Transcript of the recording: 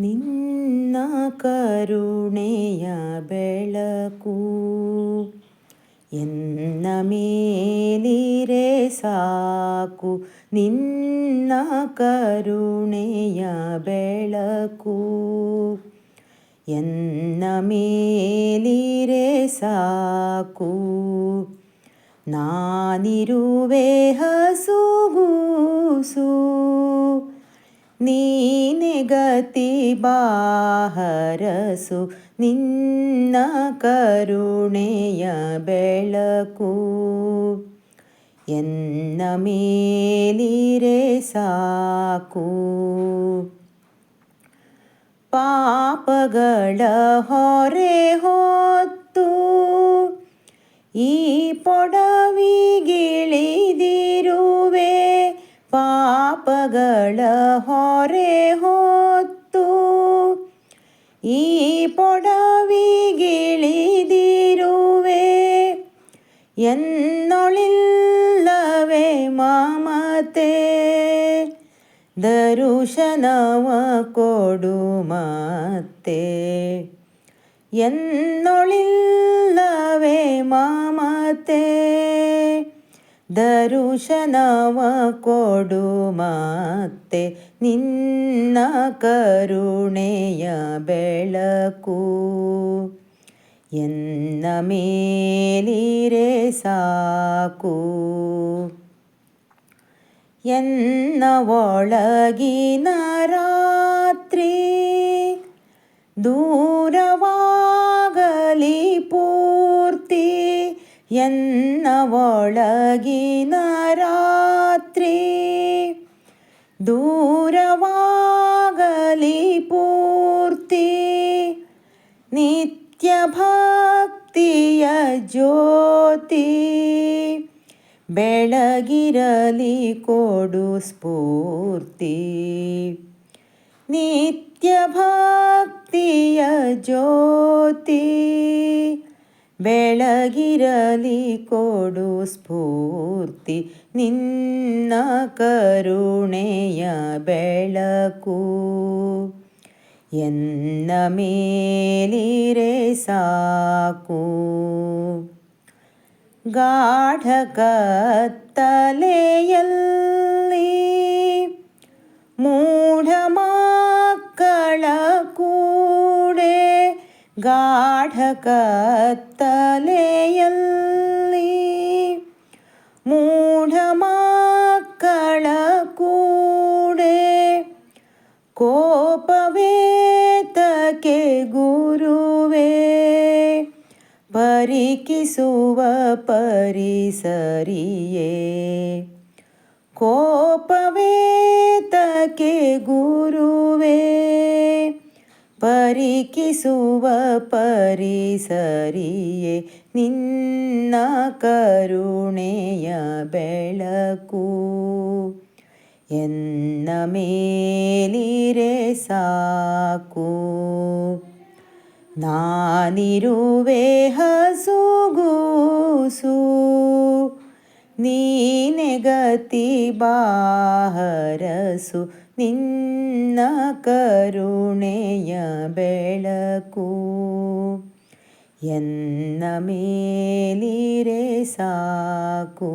ನಿನ್ನ ಕರುಣೆಯ ಬೆಳಕು ಎನ್ನ ಮೇಲಿರೆ ಸಾಕು ನಿನ್ನ ಕರುಣೆಯ ಬೆಳಕು ಎನ್ನ ಮೇಲಿರೆ ಸಾಕು ನಾನಿರುವೆ ಹಸುಗೂಸು ನೀನೆ ಗತಿ ಬಾಹರಸು ನಿನ್ನ ಕರುಣೆಯ ಬೆಳಕು. ಎನ್ನ ಮೇಲಿರೆ ಸಾಕು. ಪಾಪಗಳ ಹೊರೆ ಹೊತ್ತು ಈ ಪೊಡವಿಗಿಳಿದಿರುವೆ ಪಾಪಗಳ ಹೊರೆ ಹೊತ್ತು ಈ ಪೊಡವಿಗಿಳಿದಿರುವೆ ಎನ್ನೊಳಿಲ್ಲವೇ ಮಮತೆ ದರುಶನವ ಕೊಡು ಮತ್ತೆ ಎನ್ನೊಳಿಲ್ಲವೇ ಮಮತೆ ದರುಶನವ ಕೊಡು ಮಾತೆ ನಿನ್ನ ಕರುಣೆಯ ಬೆಳಕು. ಎನ್ನ ಮೇಲಿರೆ ಸಾಕು. ಎನ್ನ ಒಳಗಿನ ರಾತ್ರಿ ದೂರವಾಗಲಿ ಎನ್ನ ಒಳಗಿನ ರಾತ್ರಿ ದೂರವಾಗಲಿ ಪೂರ್ತಿ ನಿತ್ಯ ಭಕ್ತಿಯ ಜ್ಯೋತಿ. ಬೆಳಗಿರಲಿ ಕೊಡು ಸ್ಫೂರ್ತಿ. ನಿತ್ಯ ಭಕ್ತಿಯ ಜ್ಯೋತಿ. ಬೆಳಗಿರಲಿ ಕೊಡು ಸ್ಫೂರ್ತಿ. ನಿನ್ನ ಕರುಣೆಯ ಬೆಳಕು ಎನ್ನ ಮೇಲಿರೆ ಸಾಕು. ಗಾಢ ಕತ್ತಲೆಯಲ್ಲಿ ಮೂಢ ಗಾಢ ಕತ್ತಲೆಯಲ್ಲಿ ಮೂಢ ಮಕ್ಕಳ ಕೂಡೆ ಕೋಪವೇತಕ್ಕೆ ಗುರುವೇ ಪರಿಕಿಸುವ ಪರಿಸರಿಯೇ ಕೋಪವೇತಕ್ಕೆ ಗುರುವೇ ಪರಿಕಿಸುವ ಪರಿಸರಿಯೇ ನಿನ್ನ ಕರುಣೆಯ ಬೆಳಕು. ಎನ್ನ ಮೇಲಿರೆ ಸಾಕು. ನಾನಿರುವೆ ಹಸುಗೂಸು. ನೀನೆ ಗತಿ ಬಾಹರಸು. ನಿನ್ನ ಕರುಣೆಯ ಬೆಳಕು ಎನ್ನ ಮೇಲಿರೆ ಸಾಕು.